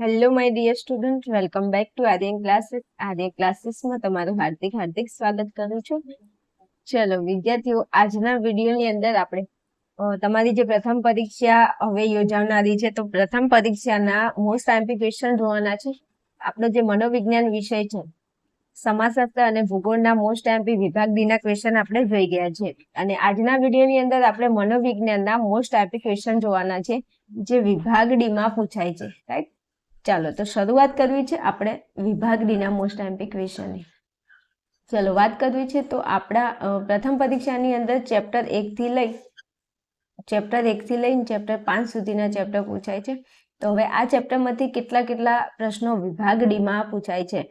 Hello my dear student welcome back to Aryan classes Aryan ક્લાસીસમાં તમારું હાર્દિક હાર્દિક સ્વાગત કરું છું. ચલો, વિદ્યાર્થીઓ, આજના વિડીયોની અંદર આપણે તમારી જે પ્રથમ પરીક્ષા હવે યોજાનારી છે, તો પ્રથમ પરીક્ષાના મોસ્ટ આઈમ્પી ક્વેશ્ચન જોવાના છે. આપણો જે મનોવિજ્ઞાન વિષય છે, સમાજશાસ્ત્ર અને ભૂગોળના મોસ્ટ આઈમ્પી વિભાગ ડી ના ક્વેશ્ચન આપણે જોઈ ગયા છે. અને આજના વિડીયોની અંદર આપણે મનોવિજ્ઞાનના મોસ્ટ આઈમ્પી ક્વેશ્ચન જોવાના છે, જે વિભાગ ડીમાં પૂછાય છે રાઈટ ચાલો, તો શરૂઆત કરવી છે આપણે વિભાગ ડીના મોસ્ટ એમ્પી ક્વેશ્ચનની ચલો, વાત કરવી છે તો આપણા પ્રથમ પરીક્ષાની અંદર ચેપ્ટર એકથી લઈ ચેપ્ટર એકથી લઈને ચેપ્ટર પાંચ સુધીના ચેપ્ટર પૂછાય છે. તો હવે આ ચેપ્ટરમાંથી કેટલા કેટલા પ્રશ્નો વિભાગ ડીમાં પૂછાય છે.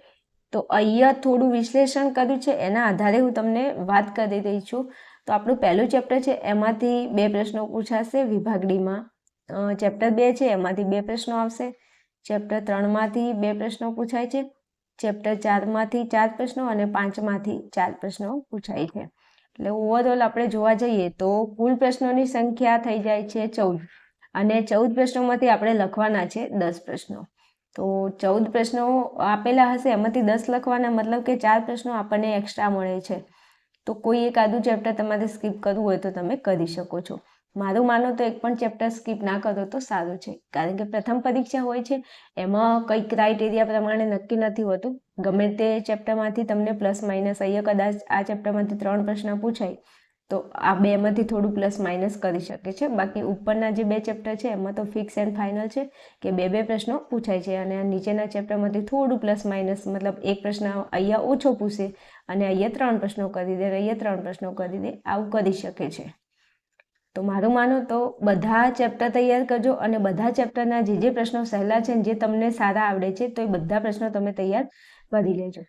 તો અહીંયા થોડું વિશ્લેષણ કર્યું છે, એના આધારે હું તમને વાત કરી રહી છું. તો આપણું પહેલું ચેપ્ટર છે, એમાંથી બે પ્રશ્નો પૂછાશે, વિભાગ ડીમાં ચેપ્ટર બે છે, એમાંથી બે પ્રશ્નો આવશે. ચેપ્ટર ત્રણમાંથી બે પ્રશ્નો પૂછાય છે. ચેપ્ટર ચારમાંથી ચાર પ્રશ્નો અને પાંચમાંથી ચાર પ્રશ્નો પૂછાય છે. એટલે ઓવરઓલ આપણે જોવા જઈએ તો કુલ પ્રશ્નોની સંખ્યા થઈ જાય છે ચૌદ. અને ચૌદ પ્રશ્નોમાંથી આપણે લખવાના છે દસ પ્રશ્નો. તો ચૌદ પ્રશ્નો આપેલા હશે, એમાંથી દસ લખવાના મતલબ કે ચાર પ્રશ્નો આપણને એક્સ્ટ્રા મળે છે. તો કોઈ એક આદું ચેપ્ટર તમારે સ્કીપ કરવું હોય તો તમે કરી શકો છો. મારું માનો તો એક પણ ચેપ્ટર સ્કીપ ના કરો તો સારું છે. કારણ કે પ્રથમ પરીક્ષા હોય છે, એમાં કઈ ક્રાઇટેરિયા પ્રમાણે નક્કી નથી હોતું. ગમે તે ચેપ્ટરમાંથી તમને પ્લસ માઇનસ અહીંયા કદાચ આ ચેપ્ટરમાંથી ત્રણ પ્રશ્ન પૂછાય, તો આ બેમાંથી થોડું પ્લસ માઇનસ કરી શકે છે. બાકી ઉપરના જે બે ચેપ્ટર છે, એમાં તો ફિક્સ એન્ડ ફાઇનલ છે, કે બે બે પ્રશ્નો પૂછાય છે. અને નીચેના ચેપ્ટરમાંથી થોડું પ્લસ માઇનસ મતલબ એક પ્રશ્ન અહીંયા ઓછો પૂછે અને અહીંયા ત્રણ પ્રશ્નો કરી દે અહીંયા ત્રણ પ્રશ્નો કરી દે, આવું કરી શકે છે. તો મારું માનો તો બધા ચેપ્ટર તૈયાર કરજો અને બધા ચેપ્ટરના જે જે પ્રશ્નો સહેલા છે જે તમને સારા આવડે છે, તો એ બધા પ્રશ્નો તમે તૈયાર કરી લેજો.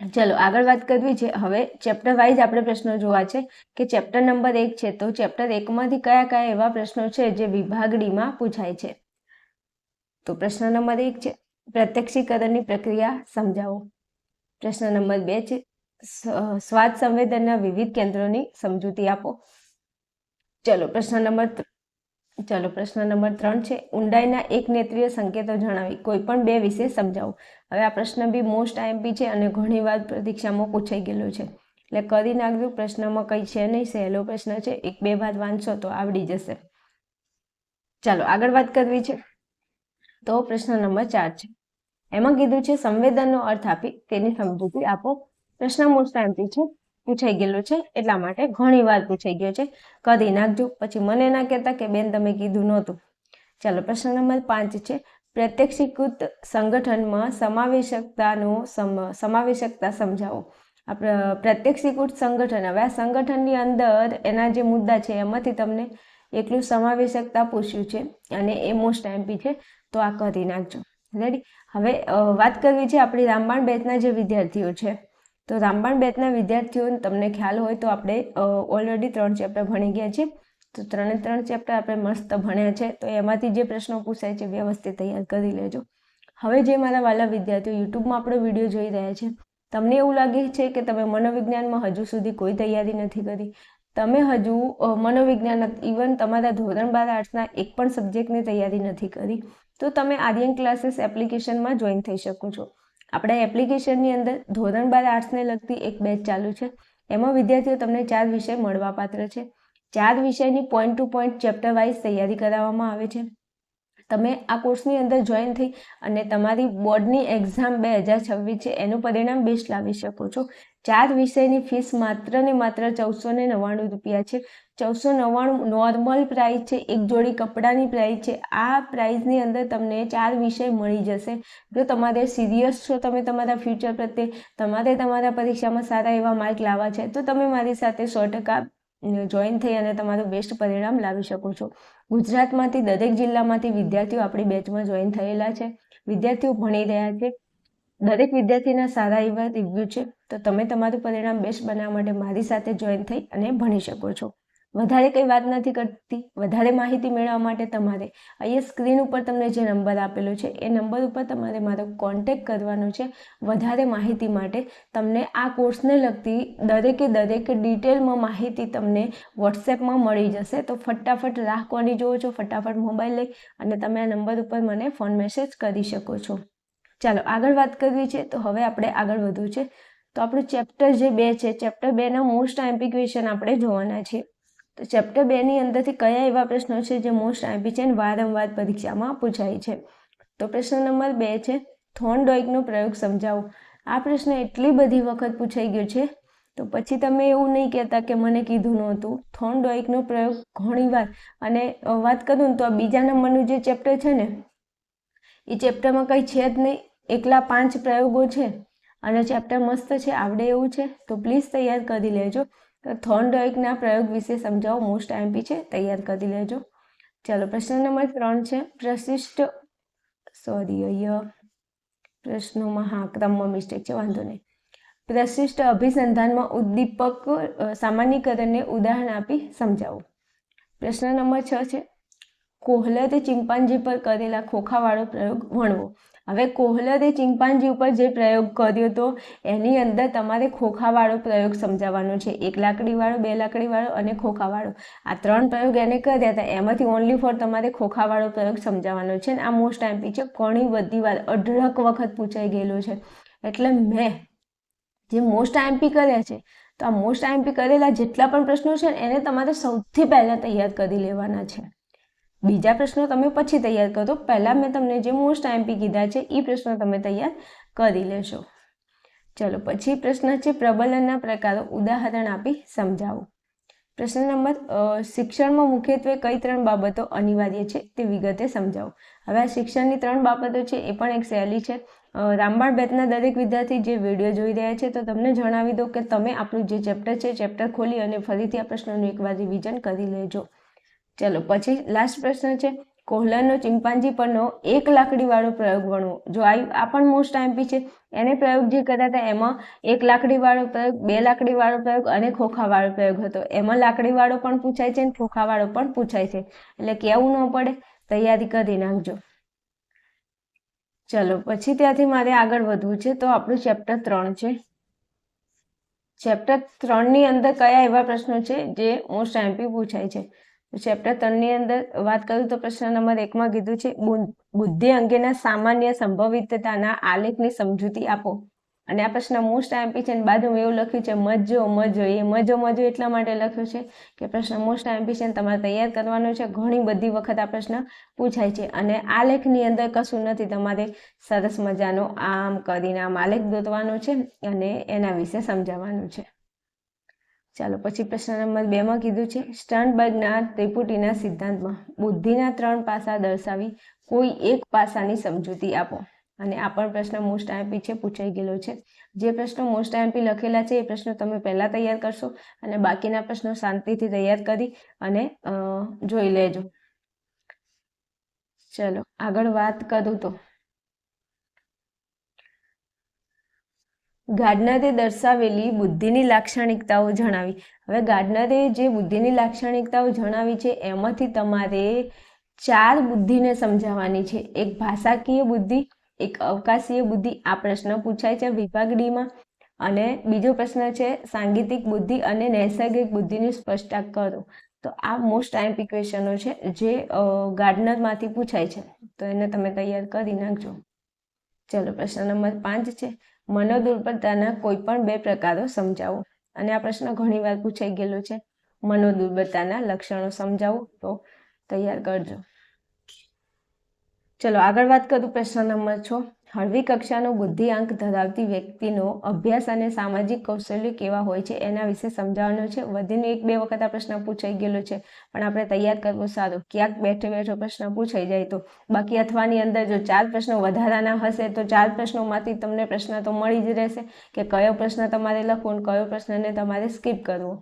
ચલો, આગળ વાત કરવી છે. હવે ચેપ્ટર વાઇઝ આપણે પ્રશ્નો જોવા છે કે ચેપ્ટર નંબર એક છે. તો ચેપ્ટર એકમાંથી કયા કયા એવા પ્રશ્નો છે જે વિભાગડીમાં પૂછાય છે? તો પ્રશ્ન નંબર એક છે, પ્રત્યક્ષીકરણની પ્રક્રિયા સમજાવો. પ્રશ્ન નંબર બે છે સ્વાદ સંવેદનના વિવિધ કેન્દ્રોની સમજૂતી આપો. ચલો, પ્રશ્ન નંબર ચાલો, પ્રશ્ન નંબર ત્રણ છે. ઊંડાઈના એક નેત્રીય સંકેતો જણાવી. કોઈ પણ બે વિશે સમજાવો. હવે આ પ્રશ્ન બી મોસ્ટ આઈએમપી છે અને ઘણી વાર પ્રતીક્ષામાં પૂછાઈ ગયેલો છે. એટલે કરી નાખજો, પ્રશ્નમાં કંઈ છે નહીં, સહેલો પ્રશ્ન છે. એક, બે વાર વાંચશો તો આવડી જશે. ચાલો, આગળ વાત કરવી છે. તો પ્રશ્ન નંબર ચાર છે. એમાં કીધું છે, સંવેદનનો અર્થ આપી, તેની સમજૂતી આપો. પ્રશ્ન મોસ્ટ આઈએમપી છે. પૂછાઈ ગયેલું છે, એટલા માટે ઘણી વાર પૂછાઈ ગયો છે. કરી નાખજો, પછી મને ના કહેતા કે બેન તમે કીધું નહોતું. ચાલો, પ્રશ્ન નંબર પાંચ છે. પ્રત્યક્ષીકૃત સંગઠનમાં સમાવેશકતાનો સમ, સમાવેશકતા સમજાવો. આપણે પ્રત્યક્ષીકૃત સંગઠન, હવે આ સંગઠનની અંદર એના જે મુદ્દા છે, એમાંથી તમને એકલું સમાવેશકતા પૂછ્યું છે અને એ મોસ્ટ એમપી છે, તો આ કરી નાખજો. રેડી હવે વાત કરવી છે આપણી રામબાણ બેચના જે વિદ્યાર્થીઓ છે. તો રામબાણ બેચના વિદ્યાર્થીઓને તમને ખ્યાલ હોય તો આપણે ઓલરેડી ત્રણ ચેપ્ટર ભણી ગયા છે તો ત્રણે ત્રણ ચેપ્ટર આપણે મસ્ત ભણ્યા છે. તો એમાંથી જે પ્રશ્નો પૂછાય છે વ્યવસ્થિત તૈયાર કરી લેજો. હવે જે મારા વાલા વિદ્યાર્થીઓ યુટ્યુબમાં આપણો વીડિયો જોઈ રહ્યા છે, તમને એવું લાગે છે કે તમે મનોવિજ્ઞાનમાં હજુ સુધી કોઈ તૈયારી નથી કરી? તમે હજુ મનોવિજ્ઞાન ઇવન તમારા ધોરણ બાર આર્ટ્સના એક પણ સબ્જેક્ટની તૈયારી નથી કરી. તો તમે આર્યન ક્લાસીસ એપ્લિકેશનમાં જોઈન થઈ શકો છો. આપણા એપ્લિકેશનની અંદર ધોરણ બાર આર્ટ્સને લગતી એક બેચ ચાલુ છે. એમાં વિદ્યાર્થીઓ તમને ચાર વિષય મળવાપાત્ર છે. ચાર વિષયની point to point chapter wise તૈયારી કરાવવામાં આવે છે. તમે આ કોર્સની અંદર જોઈન થઈ અને તમારી બોર્ડની એક્ઝામ બે હજાર છવ્વીસ છે, એનું પરિણામ બેસ્ટ લાવી શકો છો. ચાર વિષયની ફીસ માત્ર ને માત્ર ચૌદસો ને નવ્વાણું રૂપિયા છે. ચૌદસો નવ્વાણું નોર્મલ પ્રાઇસ છે, એક જોડી કપડાની પ્રાઇસ છે. આ પ્રાઇસની અંદર તમને ચાર વિષય મળી જશે. જો તમારે સિરિયસ છો, તમે તમારા ફ્યુચર પ્રત્યે તમારે તમારા પરીક્ષામાં સારા એવા માર્ક લાવવા છે, તો તમે મારી સાથે સો ટકા જોઈન થઈ અને તમારું બેસ્ટ પરિણામ લાવી શકો છો. ગુજરાતમાંથી દરેક જિલ્લામાંથી વિદ્યાર્થીઓ આપણી બેચમાં જોઈન થયેલા છે. વિદ્યાર્થીઓ ભણી રહ્યા છે. દરેક વિદ્યાર્થીના સારા એવા રિવ્યૂ છે. તો તમે તમારું પરિણામ બેસ્ટ બનાવવા માટે મારી સાથે જોઈન થઈ અને ભણી શકો છો. વધારે કંઈ વાત નથી કરતી. વધારે માહિતી મેળવવા માટે તમારે અહીંયા સ્ક્રીન ઉપર તમને જે નંબર આપેલો છે, એ નંબર ઉપર તમારે મારો કોન્ટેક કરવાનો છે. વધારે માહિતી માટે તમને આ કોર્સને લગતી દરેકે દરેક ડિટેલમાં માહિતી તમને વોટ્સએપમાં મળી જશે. તો ફટાફટ રાહ કોની જુઓ છો, ફટાફટ મોબાઈલ લઈ અને તમે આ નંબર ઉપર મને ફોન મેસેજ કરી શકો છો. ચાલો, આગળ વાત કરવી છે, તો હવે આપણે આગળ વધવું છે. તો આપણું ચેપ્ટર જે બે છે ચેપ્ટર બેના મોસ્ટ એમ્પી ક્વેશ્ચન આપણે જોવાના છે. તો ચેપ્ટર બેની અંદરથી કયા એવા પ્રશ્નો છે જે મોસ્ટ આઈપી છે અને વારંવાર પરીક્ષામાં પૂછાય છે? તો પ્રશ્ન નંબર બે છે થોર્નડોઇકનો પ્રયોગ સમજાવો. આ પ્રશ્ન એટલી બધી વખત પૂછાઈ ગયો છે, તો પછી તમે એવું નહીં કહેતા કે મને કીધું નહોતું. થોર્નડોઇકનો પ્રયોગ ઘણીવાર અને વાત કરું ને તો આ બીજા નંબરનું જે ચેપ્ટર છે ને, એ ચેપ્ટરમાં કંઈ છે જ નહીં. એકલા પાંચ પ્રયોગો છે, અને ચેપ્ટર મસ્ત છે, આવડે એવું છે. તો પ્લીઝ તૈયાર કરી લેજો. થોર્નડોઇકના પ્રયોગ વિશે સમજાવો. મોસ્ટ આઈમ્પી છે. તૈયાર કરી લેજો. ચાલો, પ્રશ્ન નંબર ત્રણ છે. પ્રશિષ્ટ સોરી અહીંયા પ્રશ્નોમાં હા ક્રમમાં મિસ્ટેક છે, વાંધો નહીં. પ્રશિષ્ટ અભિસંધાનમાં ઉદ્દીપક સામાન્યકરણને ઉદાહરણ આપી સમજાવો. પ્રશ્ન નંબર છ છે. કોહલરે ચિમ્પાન્જી પર કરેલા ખોખાવાળો પ્રયોગ ભણવો હવે કોહલરે ચિંપાંજી ઉપર જે પ્રયોગ કર્યો હતો એની અંદર તમારે ખોખાવાળો પ્રયોગ સમજાવવાનો છે. એક લાકડીવાળો, બે લાકડીવાળો અને ખોખાવાળો. આ ત્રણ પ્રયોગ એને કર્યા હતા. એમાંથી ઓનલી ફોર તમારે ખોખાવાળો પ્રયોગ સમજાવવાનો છે. અને આ મોસ્ટ ટાઈમ છે ઘણી બધી વાર અઢળક વખત પૂછાઈ ગયેલો છે. એટલે મેં જે મોસ્ટ આઈમ્પી કર્યા છે, તો આ મોસ્ટ આઈમ્પી કરેલા જેટલા પણ પ્રશ્નો છે એને તમારે સૌથી પહેલાં તૈયાર કરી લેવાના છે. બીજા પ્રશ્નો તમે પછી તૈયાર કરો. પહેલાં મેં તમને જે મોસ્ટ આઈએમપી કીધા છે એ પ્રશ્નો તમે તૈયાર કરી લેશો. ચલો, પછી પ્રશ્ન છે પ્રબલનના પ્રકારો. ઉદાહરણ આપી સમજાવો. પ્રશ્ન નંબર શિક્ષણમાં મુખ્યત્વે કઈ ત્રણ બાબતો અનિવાર્ય છે તે વિગતે સમજાવો. હવે આ શિક્ષણની ત્રણ બાબતો છે, એ પણ એક સહેલી છે. રામબાણ બેતના દરેક વિદ્યાર્થી જે વીડિયો જોઈ રહ્યા છે, તો તમને જણાવી દો કે તમે આપણું જે ચેપ્ટર છે, ચેપ્ટર ખોલી અને ફરીથી આ પ્રશ્નોનું એકવાર રિવિઝન કરી લેજો. ચલો, પછી લાસ્ટ પ્રશ્ન છે કોહલરનો ચિમ્પાન્જી પરનો એક લાકડીવાળો પ્રયોગ ગણવો. જો આ પણ મોસ્ટ આઈમ્પી છે, એને પ્રયોગ જે કર્યા હતા, એમાં એક લાકડીવાળો પ્રયોગ, બે લાકડીવાળો પ્રયોગ અને ખોખાવાળો પ્રયોગ હતો. એમાં લાકડીવાળો પણ પૂછાય છે અને ખોખાવાળો પણ પૂછાય છે. એટલે કેવું ન પડે, તૈયારી કરી નાખજો. ચલો, પછી ત્યાંથી મારે આગળ વધવું છે, તો આપણું ચેપ્ટર ત્રણ છે. ચેપ્ટર ત્રણની અંદર કયા એવા પ્રશ્નો છે, જે મોસ્ટ આઈમ્પી પૂછાય છે? ચેપ્ટર ત્રણની અંદર વાત કરું તો પ્રશ્ન નંબર એકમાં કીધું છે, બુદ્ધિ અંગેના સામાન્ય સંભવિતતાના આલેખની સમજૂતી આપો. અને આ પ્રશ્ન મોસ્ટ આઈમ્પી છે બાજુમાં એવું લખ્યું છે, મજો મજો. એ મજો મજો એટલા માટે લખ્યું છે કે પ્રશ્ન મોસ્ટ આઈમ્પી છે તમારે તૈયાર કરવાનો છે. ઘણી બધી વખત આ પ્રશ્ન પૂછાય છે અને આલેખની લેખની અંદર કશું નથી, તમારે સરસ મજાનો આમ કરીને આમ આલેખ દોરવાનો છે અને એના વિશે સમજાવવાનું છે. ચાલો, પછી પ્રશ્ન નંબર બેમાં કીધું છે સ્ટર્નબર્ગના ત્રિપુટીના સિદ્ધાંતમાં બુદ્ધિના ત્રણ પાસા દર્શાવી કોઈ એક પાસાની સમજૂતી આપો. અને આ પણ પ્રશ્ન મોસ્ટ આઈએમપી છે, પૂછાઈ ગયેલો છે. જે પ્રશ્નો મોસ્ટ આઈએમપી લખેલા છે, એ પ્રશ્નો તમે પહેલાં તૈયાર કરશો અને બાકીના પ્રશ્નો શાંતિથી તૈયાર કરી અને જોઈ લેજો. ચલો, આગળ વાત કરું તો. ગાર્ડનરે દર્શાવેલી બુદ્ધિની લાક્ષણિકતાઓ જણાવી. હવે ગાર્ડનરે જે બુદ્ધિની લાક્ષણિકતાઓ જણાવી છે, એમાંથી તમારે ચાર બુદ્ધિને સમજાવવાની છે. એક ભાષાકીય બુદ્ધિ, એક અવકાશીય બુદ્ધિ, આ પ્રશ્ન પૂછાય છે વિભાગ ડીમાં. અને બીજો પ્રશ્ન છે, સાંગીતિક બુદ્ધિ અને નૈસર્ગિક બુદ્ધિની સ્પષ્ટતા કરો. તો આ મોસ્ટ ટાઈમ ઇક્વેશનો છે, જે ગાર્ડનરમાંથી પૂછાય છે. તો એને તમે તૈયાર કરી નાખજો. ચલો, પ્રશ્ન નંબર પાંચ છે. મનોદુર્બળતાના કોઈ પણ બે પ્રકારો સમજાવો. અને આ પ્રશ્ન ઘણીવાર પૂછાઈ ગયેલો છે. મનોદુર્બળતાના લક્ષણો સમજાવો તો તૈયાર કરજો. ચલો આગળ વાત કરું પ્રશ્ન નંબર છ. હળવી કક્ષાનો બુદ્ધિઆંક ધરાવતી વ્યક્તિનો અભ્યાસ અને સામાજિક કૌશલ્ય કેવા હોય છે એના વિશે સમજાવવાનો છે. વધીને એક બે વખત આ પ્રશ્ન પૂછાઈ ગયેલો છે, પણ આપણે તૈયાર કરવો સારો. ક્યાંક બેઠે બેઠો પ્રશ્ન પૂછાઈ જાય તો. બાકી અથવાની અંદર જો ચાર પ્રશ્નો વધારાના હશે તો ચાર પ્રશ્નોમાંથી તમને પ્રશ્ન તો મળી જ રહેશે કે કયો પ્રશ્ન તમારે લખવો અને કયો પ્રશ્નને તમારે સ્કીપ કરવો.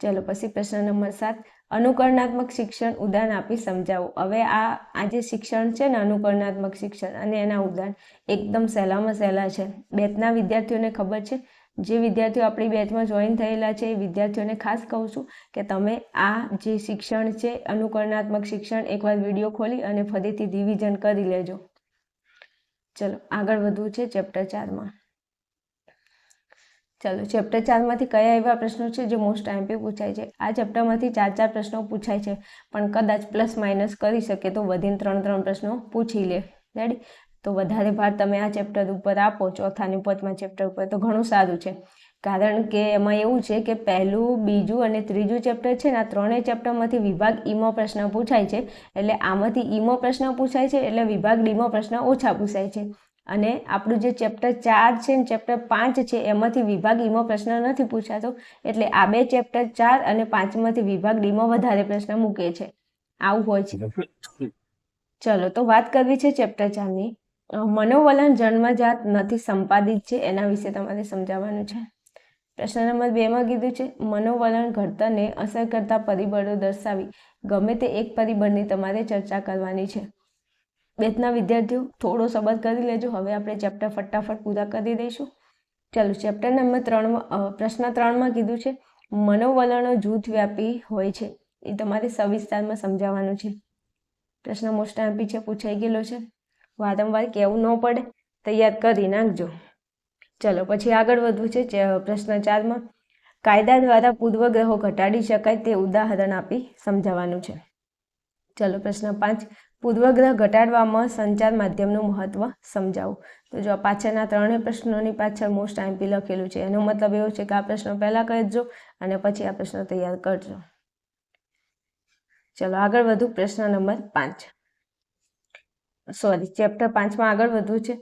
ચલો પછી પ્રશ્ન નંબર સાત. અનુકરણાત્મક શિક્ષણ ઉદાહરણ આપી સમજાવો. હવે આ આ જે શિક્ષણ છે ને અનુકરણાત્મક શિક્ષણ અને એના ઉદાહરણ એકદમ સહેલામાં સહેલા છે. બેચના વિદ્યાર્થીઓને ખબર છે. જે વિદ્યાર્થીઓ આપણી બેચમાં જોઈન થયેલા છે, એ વિદ્યાર્થીઓને ખાસ કહું છું કે તમે આ જે શિક્ષણ છે, અનુકરણાત્મક શિક્ષણ, એકવાર વીડિયો ખોલી અને ફરીથી રિવિઝન કરી લેજો. ચલો, આગળ વધવું છે ચેપ્ટર ચારમાં. ચાલો ચેપ્ટર ચારમાંથી કયા એવા પ્રશ્નો છે જે મોસ્ટ ટાઈમપી પૂછાય છે? આ ચેપ્ટરમાંથી ચાર ચાર પ્રશ્નો પૂછાય છે, પણ કદાચ પ્લસ માઇનસ કરી શકે તો વધીને ત્રણ ત્રણ પ્રશ્નો પૂછી લે. રેડી તો વધારે ભાર તમે આ ચેપ્ટર ઉપર આપો ચોથા અને પાંચમા ચેપ્ટર ઉપર, તો ઘણું સારું છે. કારણ કે એમાં એવું છે કે પહેલું, બીજું અને ત્રીજું ચેપ્ટર છે ને, આ ત્રણેય ચેપ્ટરમાંથી વિભાગ ઈમો પ્રશ્ન પૂછાય છે, એટલે આમાંથી ઈમો પ્રશ્ન પૂછાય છે, એટલે વિભાગ ડીમો પ્રશ્ન ઓછા પૂછાય છે. અને આપણું જે ચેપ્ટર ચાર છે ને ચેપ્ટર પાંચ છે, એમાંથી વિભાગ ઈમો પ્રશ્ન નથી પૂછાતો. એટલે આ બે ચેપ્ટર ચાર અને પાંચમાંથી વિભાગ ડીમો વધારે પ્રશ્ન મૂકે છે. આવું હોય છે. ચલો, તો વાત કરવી છે ચેપ્ટર ચારની. મનોવલણ જન્મજાત નથી સંપાદિત છે, એના વિશે તમારે સમજાવવાનું છે. પ્રશ્ન નંબર બેમાં કીધું છે મનોવલણ ઘડતરને અસર કરતા પરિબળો દર્શાવી. ગમે તે એક પરિબળની તમારે ચર્ચા કરવાની છે. બેચના વિદ્યાર્થીઓ થોડો સબર કરી લેજો. હવે આપણે ચેપ્ટર ફટાફટ પૂરા કરી દઈશું. ચાલો ચેપ્ટર નંબર ત્રણમાં પ્રશ્ન ત્રણમાં કીધું છે, મનોવલણો જૂથ વ્યાપી હોય છે. એ તમારે સવિસ્તારમાં સમજાવવાનું છે. પ્રશ્ન મોસ્ટ આપી છે, પૂછાઈ ગયેલો છે. વારંવાર કહેવું ન પડે, તૈયાર કરી નાખજો. ચલો, પછી આગળ વધવું છે પ્રશ્ન ચારમાં, કાયદા દ્વારા પૂર્વગ્રહો ઘટાડી શકાય તે ઉદાહરણ આપી સમજાવવાનું છે. ચલો પ્રશ્ન પાંચ. પૂર્વગ્રહ ઘટાડવામાં સંચાર માધ્યમનું મહત્વ સમજાવો. તો જો આ પાછળના ત્રણેય પ્રશ્નોની પાછળ મોસ્ટ આઈમ્પી લખેલું છે, એનો મતલબ એવો છે કે આ પ્રશ્નો પહેલાં કરજો અને પછી આ પ્રશ્નો તૈયાર કરજો. ચલો આગળ વધુ પ્રશ્ન નંબર પાંચ. સોરી ચેપ્ટર પાંચમાં આગળ વધવું છે.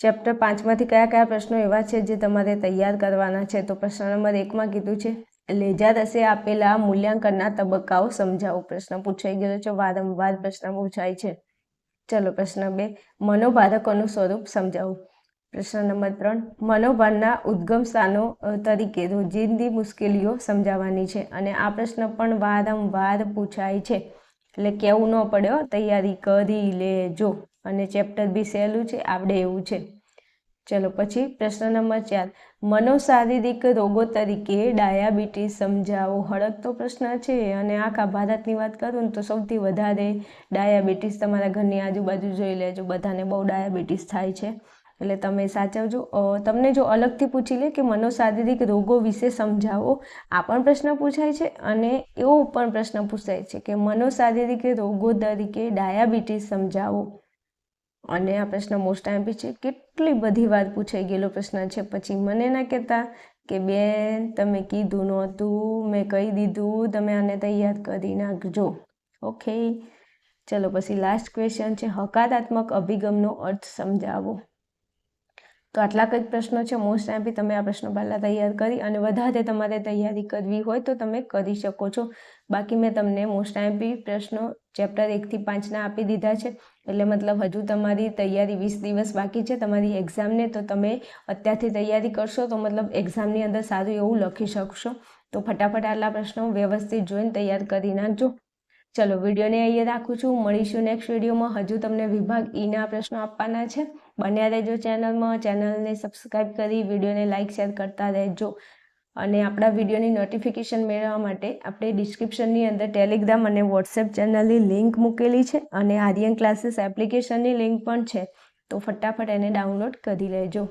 ચેપ્ટર પાંચમાંથી કયા કયા પ્રશ્નો એવા છે જે તમારે તૈયાર કરવાના છે? તો પ્રશ્ન નંબર એકમાં કીધું છે લેજા દસે આપેલા મૂલ્યાંકનના તબક્કાઓ સમજાવો. પ્રશ્ન પૂછાઈ ગયેલો છે, વારંવાર પ્રશ્ન પૂછાય છે. ચલો પ્રશ્ન બે મનોભારકોનું સ્વરૂપ સમજાવો. પ્રશ્ન નંબર ત્રણ મનોભારના ઉદ્ગમ સ્થાનો તરીકે રોજિંદી મુશ્કેલીઓ સમજાવવાની છે અને આ પ્રશ્ન પણ વારંવાર પૂછાય છે. એટલે કેવું ન પડ્યો તૈયારી કરી લેજો. અને ચેપ્ટર બી સહેલું છે, આવડે એવું છે. ચલો પછી પ્રશ્ન નંબર ચાર. મનોશારીરિક રોગો તરીકે ડાયાબિટીસ, સમજાવો. હળકતો પ્રશ્ન છે અને આખા ભારતની વાત કરું તો સૌથી વધારે ડાયાબિટીસ તમારા ઘરની આજુબાજુ જોઈ લેજો. બધાને બહુ ડાયાબિટીસ થાય છે. એટલે તમે સાચવજો. તમને જો અલગથી પૂછી લે કે મનોશારીરિક રોગો વિશે સમજાવો, આ પણ પ્રશ્ન પૂછાય છે અને એવો પણ પ્રશ્ન પૂછાય છે કે મનોશારીરિક રોગો તરીકે ડાયાબિટીસ સમજાવો. અને આ પ્રશ્ન મોસ્ટ એમ્પી છે. કેટલી બધી વાર પૂછાઈ ગયેલો પ્રશ્ન છે. પછી મને ના કહેતા કે, બેન, તમે કીધું નહોતું, મેં કહી દીધું, તમે આને તૈયાર કરી નાખજો. ઓકે. ચલો, પછી લાસ્ટ ક્વેશ્ચન છે. હકારાત્મક અભિગમનો અર્થ સમજાવો. તો આટલા કંઈક પ્રશ્નો છે. મોસ્ટ ટાઈમ તમે આ પ્રશ્નો પહેલાં તૈયાર કરી અને વધારે તમારે તૈયારી કરવી હોય તો તમે કરી શકો છો. બાકી મેં તમને મોસ્ટ ટાઈમ પ્રશ્નો ચેપ્ટર એકથી પાંચના આપી દીધા છે. એટલે મતલબ હજુ તમારી તૈયારી વીસ દિવસ બાકી છે તમારી એક્ઝામને તો તમે અત્યારથી તૈયારી કરશો તો મતલબ એક્ઝામની અંદર સારું એવું લખી શકશો. તો ફટાફટ આટલા પ્રશ્નો વ્યવસ્થિત જોઈને તૈયાર કરી નાખજો. ચલો, વિડીયોને અહીંયા રાખું છું. મળીશું નેક્સ્ટ વિડીયોમાં. હજુ તમને વિભાગ ઈના પ્રશ્નો આપવાના છે. બન્યા રહેજો ચેનલમાં. ચેનલને સબસ્ક્રાઈબ કરી, વિડીયોને લાઇક શેર કરતા રહેજો. અને આપણા વિડીયોની નોટિફિકેશન મેળવવા માટે આપણે ડિસ્ક્રિપ્શનની અંદર ટેલિગ્રામ અને વોટ્સએપ ચેનલની લિંક મૂકેલી છે અને આર્યન ક્લાસીસ એપ્લિકેશનની લિંક પણ છે. તો ફટાફટ એને ડાઉનલોડ કરી લેજો.